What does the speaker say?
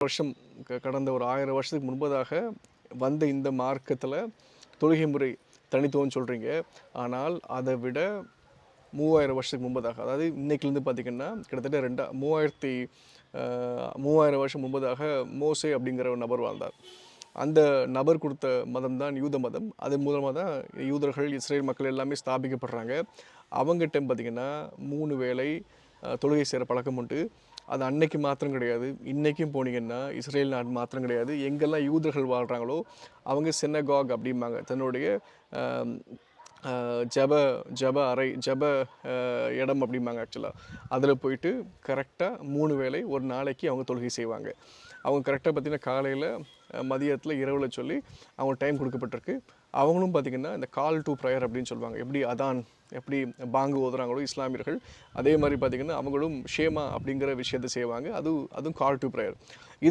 வருஷம் க- கடந்த ஒரு ஆயிரம் வருஷத்துக்கு முன்பதாக வந்த இந்த மார்க்கத்தில் தொழுகை முறை தனித்துவம்னு சொல்கிறீங்க ஆனால் அதை விட மூவாயிரம் வருஷத்துக்கு முன்பதாக அதாவது இன்றைக்கிலேருந்து பார்த்தீங்கன்னா கிட்டத்தட்ட ரெண்டா மூவாயிரத்தி மூவாயிரம் வருஷம் முன்பதாக மோசே அப்படிங்கிற ஒரு நபர் வாழ்ந்தார். அந்த நபர் கொடுத்த மதம் தான் யூத மதம். அது மூலமாக தான் யூதர்கள் இஸ்ரேல் மக்கள் எல்லாமே ஸ்தாபிக்கப்படுறாங்க. அவங்ககிட்ட பார்த்தீங்கன்னா மூணு வேளை தொழுகை செய்கிற பழக்கம் உண்டு. அது அன்னைக்கு மாத்திரம் கிடையாது. இன்றைக்கும் போனீங்கன்னா இஸ்ரேல் நாடு மாத்திரம் கிடையாது. எங்கெல்லாம் யூதர்கள் வாழ்கிறாங்களோ அவங்க சின்னகாக் அப்படிம்பாங்க. தன்னுடைய ஜப ஜப அறை ஜப இடம் அப்படிம்பாங்க ஆக்சுவலாக அதில் போயிட்டு கரெக்டாக மூணு வேளை ஒரு நாளைக்கு அவங்க தொழுகை செய்வாங்க. அவங்க கரெக்டாக பார்த்தீங்கன்னா காலையில் மதியத்தில் இரவில் சொல்லி அவங்க டைம் கொடுக்கப்பட்டிருக்கு. அவங்களும் பார்த்திங்கன்னா இந்த கால் டு ப்ரேயர் அப்படின்னு சொல்லுவாங்க. எப்படி அதான் எப்படி பாங்கு ஓதுறாங்களோ இஸ்லாமியர்கள் அதே மாதிரி பார்த்திங்கன்னா அவங்களும் ஷேமா அப்படிங்கிற விஷயத்தை செய்வாங்க. அதுவும் அதுவும் கால் டு ப்ரேயர் இது